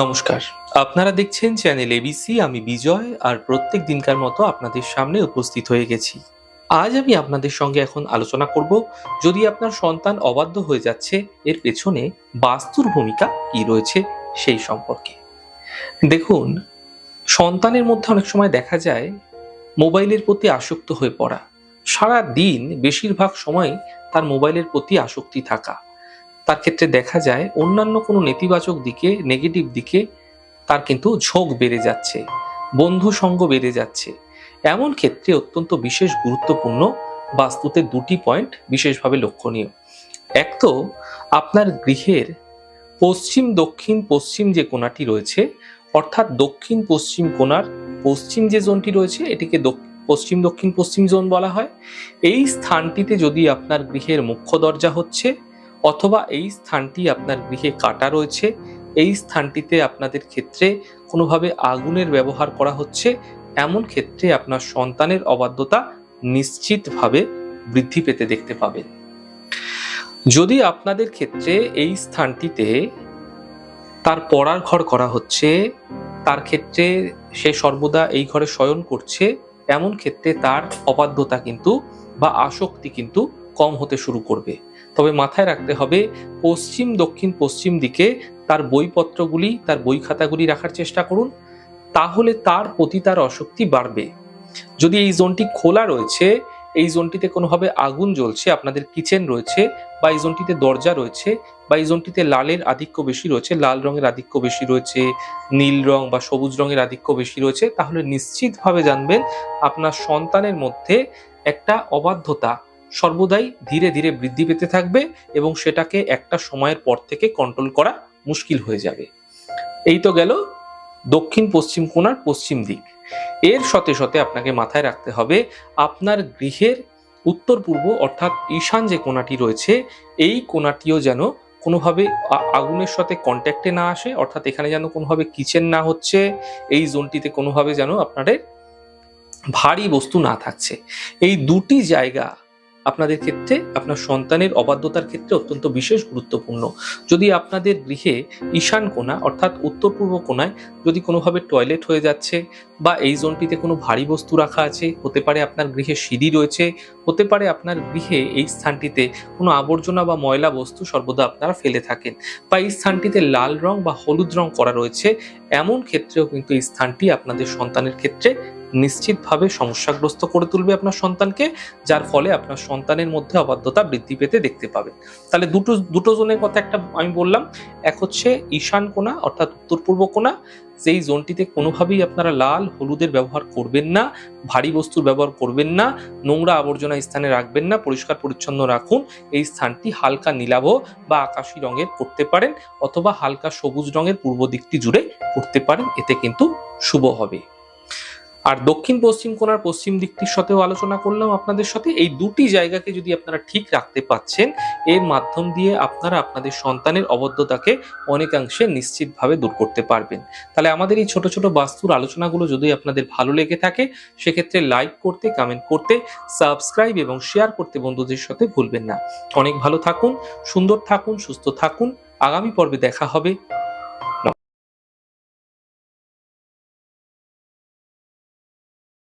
নমস্কার। আপনারা দেখছেন চ্যানেল এবিসি আমি বিজয়, আর প্রত্যেক দিনকার মতো আপনাদের সামনে উপস্থিত হয়ে গেছি। আজ আমি আপনাদের সঙ্গে এখন আলোচনা করব, যদি আপনার সন্তান অবাধ্য হয়ে যাচ্ছে, এর পেছনে বাস্তুর ভূমিকা কি রয়েছে সেই সম্পর্কে। দেখুন, সন্তানের মধ্যে অনেক সময় দেখা যায়, মোবাইলের প্রতি আসক্ত হয়ে পড়া। সারা দিন বেশিরভাগ সময় তার মোবাইলের প্রতি আসক্তি থাকা। তার ক্ষেত্রে দেখা যায় অন্যান্য কোনো নেতিবাচক দিকে নেগেটিভ দিকে তার কিন্তু ঝোঁক বেড়ে যাচ্ছে, বন্ধু সঙ্গ বেড়ে যাচ্ছে। এমন ক্ষেত্রে অত্যন্ত বিশেষ গুরুত্বপূর্ণ বাস্তুতে দুটি পয়েন্ট বিশেষভাবে লক্ষণীয়। এক তো, আপনার গৃহের পশ্চিম, দক্ষিণ, পশ্চিম যে কোণাটি রয়েছে, অর্থাৎ দক্ষিণ, পশ্চিম কোণার পশ্চিম যে জোনটি রয়েছে, এটিকে পশ্চিম, দক্ষিণ, পশ্চিম জোন বলা হয়। এই স্থানটিতে যদি আপনার গৃহের মুখ্য দরজা হচ্ছে অথবা এই স্থানটি আপনার গৃহে কাটা রয়েছে, এই স্থানটিতে আপনাদের ক্ষেত্রে কোনোভাবে আগুনের ব্যবহার করা হচ্ছে, এমন ক্ষেত্রে আপনার সন্তানের অবাধ্যতা নিশ্চিতভাবে বৃদ্ধি পেতে দেখতে পাবেন। যদি আপনাদের ক্ষেত্রে এই স্থানটিতে তার পড়ার ঘর করা হচ্ছে, তার ক্ষেত্রে সে সর্বদা এই ঘরে শয়ন করছে, এমন ক্ষেত্রে তার অবাধ্যতা কিন্তু বা আসক্তি কিন্তু কম হতে শুরু করবে। তবে মাথায় রাখতে হবে, পশ্চিম, দক্ষিণ, পশ্চিম দিকে তার বইপত্রগুলি, তার বই খাতাগুলি রাখার চেষ্টা করুন, তাহলে তার প্রতি তার আসক্তি বাড়বে। যদি এই জোনটি খোলা রয়েছে, এই জোনটিতে কোনোভাবে আগুন জ্বলছে, আপনাদের কিচেন রয়েছে, বা এই জোনটিতে দরজা রয়েছে, বা এই জোনটিতে লালের আধিক্য বেশি রয়েছে, লাল রঙের আধিক্য বেশি রয়েছে, নীল রং বা সবুজ রঙের আধিক্য বেশি রয়েছে, তাহলে নিশ্চিতভাবে জানবেন আপনার সন্তানের মধ্যে একটা অবাধ্যতা সর্বদাই ধীরে ধীরে বৃদ্ধি পেতে থাকবে এবং সেটাকে একটা সময়ের পর থেকে কন্ট্রোল করা মুশকিল হয়ে যাবে। এই তো গেল দক্ষিণ পশ্চিম কোণার পশ্চিম দিক। এর সাথে সাথে আপনাকে মাথায় রাখতে হবে, আপনার গৃহের উত্তর পূর্ব অর্থাৎ ঈশান যে কোণাটি রয়েছে, এই কোণাটিও যেন কোনোভাবে আগুনের সাথে কন্ট্যাক্টে না আসে, অর্থাৎ এখানে যেন কোনোভাবে কিচেন না হচ্ছে, এই জোনটিতে কোনোভাবে যেন আপনাদের ভারী বস্তু না থাকছে। এই দুটি জায়গা আপনাদের ক্ষেত্রে, আপনার সন্তানের অবাধ্যতার ক্ষেত্রে অত্যন্ত বিশেষ গুরুত্বপূর্ণ। যদি আপনাদের গৃহে ঈশান কোণা, অর্থাৎ উত্তর পূর্ব কোণায় যদি কোনোভাবে টয়লেট হয়ে যাচ্ছে বা এই জোনটিতে কোনো ভারী বস্তু রাখা আছে, হতে পারে আপনার গৃহে সিঁড়ি রয়েছে, হতে পারে আপনার গৃহে এই স্থানটিতে কোনো আবর্জনা বা ময়লা বস্তু সর্বদা আপনারা ফেলে থাকেন বা এই স্থানটিতে লাল রং বা হলুদ রং করা রয়েছে, এমন ক্ষেত্রেও কিন্তু এই স্থানটি আপনাদের সন্তানের ক্ষেত্রে নিশ্চিতভাবে সমস্যাগ্রস্ত করে তুলবে আপনার সন্তানকে, যার ফলে আপনার সন্তানের মধ্যে অবাধ্যতা বৃদ্ধি পেতে দেখতে পাবেন তাহলে দুটো দুটো জোনের কথা একটা আমি বললাম। এক হচ্ছে ঈশান কোণা অর্থাৎ উত্তর পূর্ব কোণা সেই জোনটিতে কোনোভাবেই আপনারা লাল, হলুদের ব্যবহার করবেন না, ভারী বস্তুর ব্যবহার করবেন না, নোংরা আবর্জনা স্থানে রাখবেন না, পরিষ্কার পরিচ্ছন্ন রাখুন, এই স্থানটি হালকা নীলাভ বা আকাশি রঙের করতে পারেন, অথবা হালকা সবুজ রঙের পূর্ব দিকটি জুড়ে করতে পারেন, এতে কিন্তু শুভ হবে। আর দক্ষিণ পশ্চিম কোণার পশ্চিম দিকটির সাথেও আলোচনা করলাম আপনাদের সাথে। এই দুটি জায়গাকে যদি আপনারা ঠিক রাখতে পাচ্ছেন, এর মাধ্যম দিয়ে আপনারা আপনাদের সন্তানের অবদ্ধতাকে অনেকাংশে নিশ্চিতভাবে দূর করতে পারবেন। তাহলে আমাদের এই ছোট ছোট বাস্তুর আলোচনাগুলো যদি আপনাদের ভালো লেগে থাকে, সেক্ষেত্রে লাইক করতে, কমেন্ট করতে, সাবস্ক্রাইব এবং শেয়ার করতে বন্ধুদের সাথে ভুলবেন না। অনেক ভালো থাকুন, সুন্দর থাকুন, সুস্থ থাকুন। আগামী পর্বে দেখা হবে।